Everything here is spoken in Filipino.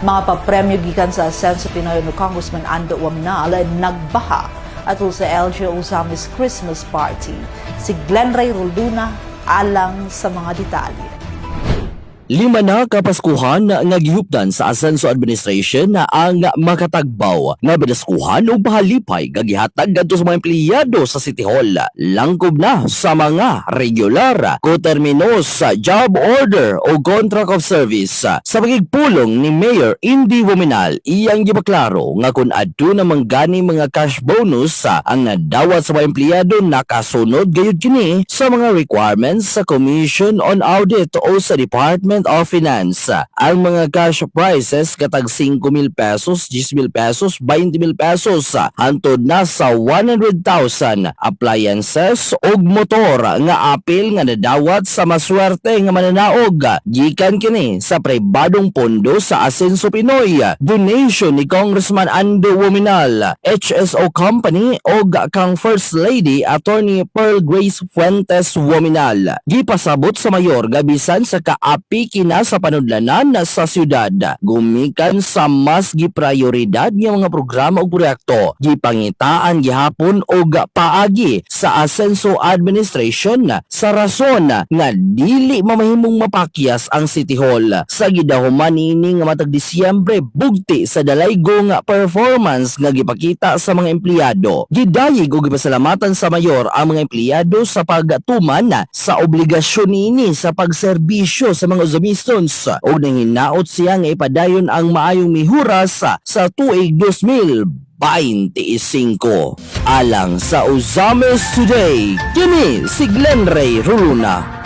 Mga papremyo gikan sa Senso Pinoy no Congressman Ando Waminal nagbaha atul sa LGO Usamis Christmas Party. Si Glenn Ray Rolduna alang sa mga detalye. Lima na kapaskuhan na nagihupdan sa Asenso Administration na ang makatagbaw nga binaskuhan o pahalipay gagihatag kadto sa mga empleyado sa City Hall. Langkob na sa mga regular ko termino sa job order o contract of service sa pagigpulong ni Mayor Indy Wominal iyang gibaklaro nga kung adto na manggani mga cash bonus sa ang nadawat sa mga empleyado nakasunod gayud kini sa mga requirements sa Commission on Audit o sa Department of Finance. Ang mga cash prizes katag 5,000 pesos, 10,000 pesos, 20,000 pesos hantod na sa 100,000 appliances ug motor nga apil nga nadawat sa maswerte nga mananaog. Gikan kini sa pribadong pondo sa Asenso Pinoy. Donation ni Congressman Ando Wominal HSO Company ug kang First Lady Attorney Pearl Grace Fuentes Wominal. Gipasabot sa mayor gabisan sa kaapi kina sa panudlanan sa syudad gumikan sa mas giprioridad nga mga programa ug proyekto. Gipangitaan gihapon og paagi sa Asenso Administration sa rason nga dili mamahimong mapakyas ang City Hall. Sa gidahuman ini nga matag Disyembre bugti sa dalaygo nga performance nga gipakita sa mga empleyado. Gidayig og gipasalamatan sa mayor ang mga empleyado sa pagtuman sa obligasyon niini sa pagserbisyo sa mga usumisons ug nanghinaot siya nga ipadayon ang maayong mihuras sa, tuig 2025 alang sa Uzames Today kini si Glenn Ray Ruluna